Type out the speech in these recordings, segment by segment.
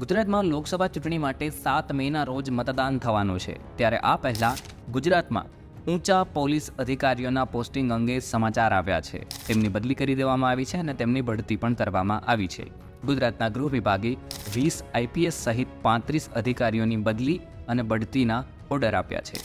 ગુજરાતમાં લોકસભા ચૂંટણી માટે સાત મેના રોજ મતદાન થવાનું છે. ત્યારે આ પહેલાં ગુજરાતમાં ઊંચા પોલીસ અધિકારીઓના પોસ્ટિંગ અંગે સમાચાર આવ્યા છે. તેમની બદલી કરી દેવામાં આવી છે અને તેમની બઢતી પણ કરવામાં આવી છે. ગુજરાતના ગૃહ વિભાગે વીસ આઈપીએસ સહિત પાંત્રીસ અધિકારીઓની બદલી અને બઢતીના ઓર્ડર આપ્યા છે.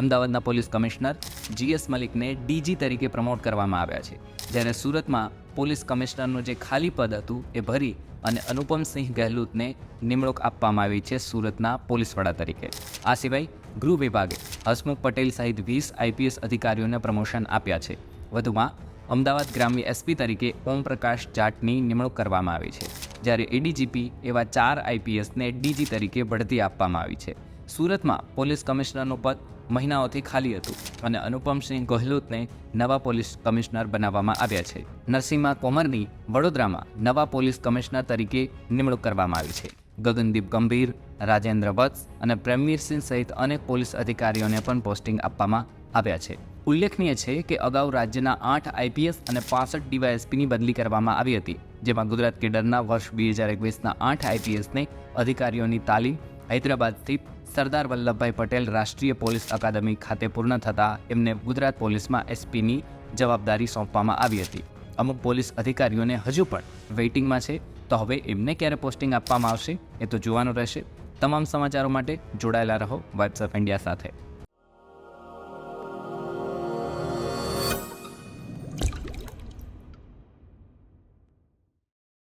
અમદાવાદના પોલીસ કમિશનર જીએસ મલિકને ડીજી તરીકે પ્રમોટ કરવામાં આવ્યા છે. જ્યારે સુરતમાં પોલીસ કમિશનરનું જે ખાલી પદ હતું એ ભરી અને અનુપમસિંહ ગહેલોતને નિમણૂક આપવામાં આવી છે સુરતના પોલીસ વડા તરીકે. આ સિવાય ગૃહ વિભાગે હસમુખ પટેલ સહિત વીસ આઈપીએસ અધિકારીઓને પ્રમોશન આપ્યા છે. વધુમાં અમદાવાદ ગ્રામ્ય એસપી તરીકે ઓમપ્રકાશ જાટની નિમણૂક કરવામાં આવી છે. જ્યારે એડીજીપી એવા ચાર આઈપીએસને ડીજી તરીકે બઢતી આપવામાં આવી છે. સુરતમાં પોલીસ કમિશનરનું પદ મહિનાઓથી ખાલી હતું અને અનુપમસિંહ ગહેલોતને નવા પોલીસ કમિશનર બનાવવામાં આવ્યા છે. નરસિંહા કોમરની વડોદરામાં નવા પોલીસ કમિશનર તરીકે નિમણૂક કરવામાં આવી છે. ગગનદીપ ગંભીર, રાજેન્દ્ર વત્સ અને પ્રેમવીરસિંહ સહિત અનેક પોલીસ અધિકારીઓને પણ પોસ્ટિંગ આપવામાં આવ્યા છે. ઉલ્લેખનીય છે કે અગાઉ રાજ્યના આઠ આઈપીએસ અને પાસઠ ડીવાયએસપીની બદલી કરવામાં આવી હતી, જેમાં ગુજરાત કેડરના વર્ષ બે હજાર એકવીસના આઠ આઈપીએસને અધિકારીઓની તાલીમ હૈદરાબાદ સ્થિત સરદાર વલ્લભભાઈ પટેલ રાષ્ટ્રીય પોલીસ અકાદમી ખાતે પૂર્ણ થતાં એમને ગુજરાત પોલીસમાં એસપીની જવાબદારી સોંપવામાં આવી હતી. અમુક પોલીસ અધિકારીઓને હજુ પણ વેઇટિંગમાં છે, તો હવે એમને ક્યારે પોસ્ટિંગ આપવામાં આવશે એ તો જોવાનું રહેશે. તમામ સમાચારો માટે જોડાયેલા રહો વાઇબ્સ ઓફ ઇન્ડિયા સાથે.